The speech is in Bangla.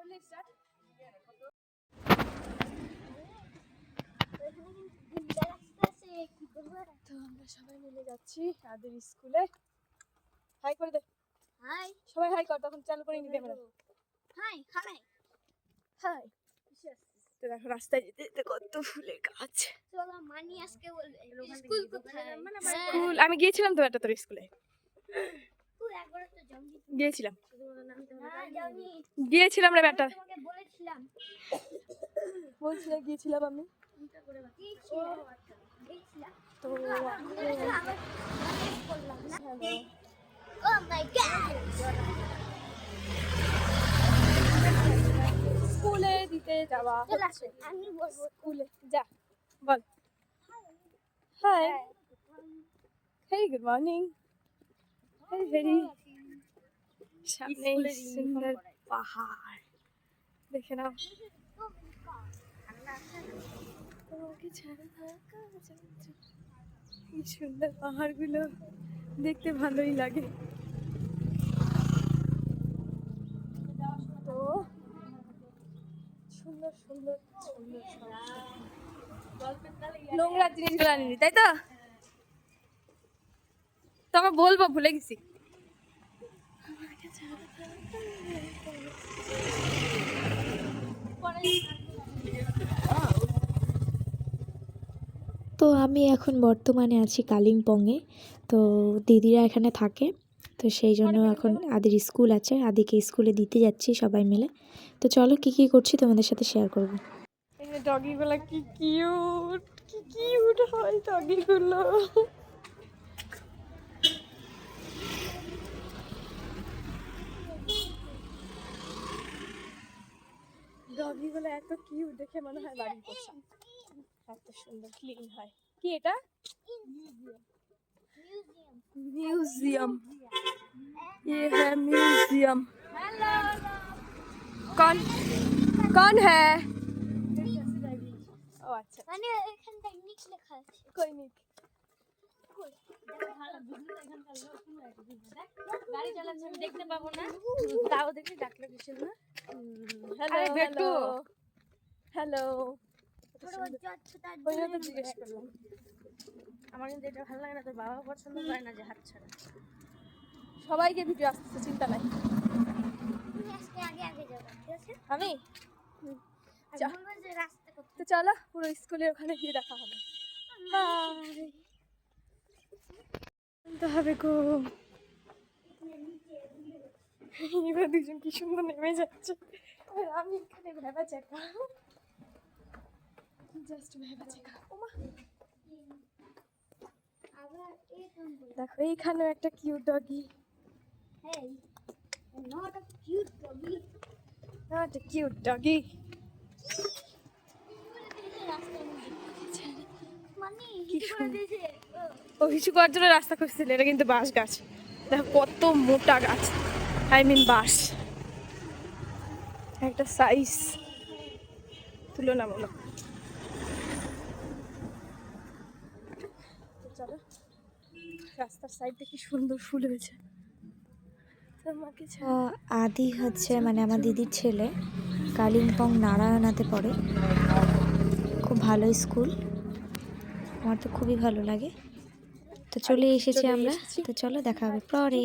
Only start. তো আমরা সবাই মিলে যাচ্ছি আদের স্কুলে। হাই করে দে। হাই সবাই হাই কর তখন চালু করে নিতে আমরা। হাই হাই হাই তো দেখো রাস্তায় যেতে যেতে কত ফুলের গাছ। চলো মানি আজকে বলবে স্কুল কোথায়? হ্যাঁ, স্কুল আমি গিয়েছিলাম তো একটা তোর স্কুলে। গিয়েছিলাম। গিয়েছিলাম রে ব্যাটা। তোমাকে বলেছিলাম। বলছিলে গিয়েছিলাম আমি। তো গড স্কুলে দিতে যাওয়া আমি বলব। স্কুলে যা বল। Hi hey good morning hey very সামনে সুন্দর পাহাড়। দেখে নাও। সুন্দর পাহাড়গুলো দেখতে ভালোই লাগে। তো সুন্দর সুন্দর সুন্দর নোংরা জিনিসগুলো আনিনি, তাই তো? তবে বলব, ভুলে গেছি। আমি এখন বর্তমানে আছি কালিম্পংয়ে। তো দিদিরা এখানে থাকে। তো সেই জন্য এখন আদির স্কুল আছে। আদিকে স্কুলে দিতে যাচ্ছি সবাই মিলে। তো চলো কি কি করছি তোমাদের সাথে শেয়ার করব। এই ডগিগুলো এত কিউট দেখে মনে হয় বাড়ি এত সুন্দর ক্লিন হয় কি এটা म्यूजियम ये है म्यूजियम कौन कौन है ओ अच्छा মানে এখানটা নিচ লেখা আছে कोई नहीं গাড়ি চালাচ্ছে আমি দেখতে পাবো না তাও দেখি ডাকলে কিছু না हेलो আরে জিজ্ঞেস করলাম আমার কিন্তু এটা ভালো লাগে না তোর বাবা পছন্দ করে না যে হাত ছাড়া। সবাইকে ভিডিও আসতেছে চিন্তা নাই। আমি? তো চলো পুরো স্কুলের ওখানে গিয়ে দেখা হবে। তো হবে গো। এবার দুজন কি সুন্দর নেমে যাচ্ছে। আর আমি এখানে ভেবা চেকা জাস্ট ওমা। দেখো এইখানেও একটা কিউট ডগি ও কিছু করার জন্য রাস্তা খুঁজছিল এটা কিন্তু বাঁশ গাছ। দেখো কত মোটা গাছ। আই মিন বাঁশ। একটা সাইজ তুলনামূলক। চলো। রাস্তার সাইড কি সুন্দর ফুল হয়েছে। আদি হচ্ছে মানে আমার দিদির ছেলে কালিম্পং নারায়ণাতে পড়ে। খুব ভালো স্কুল। আমার তো খুবই ভালো লাগে। তো চলে এসেছি আমরা। তো চলো দেখা হবে পরে।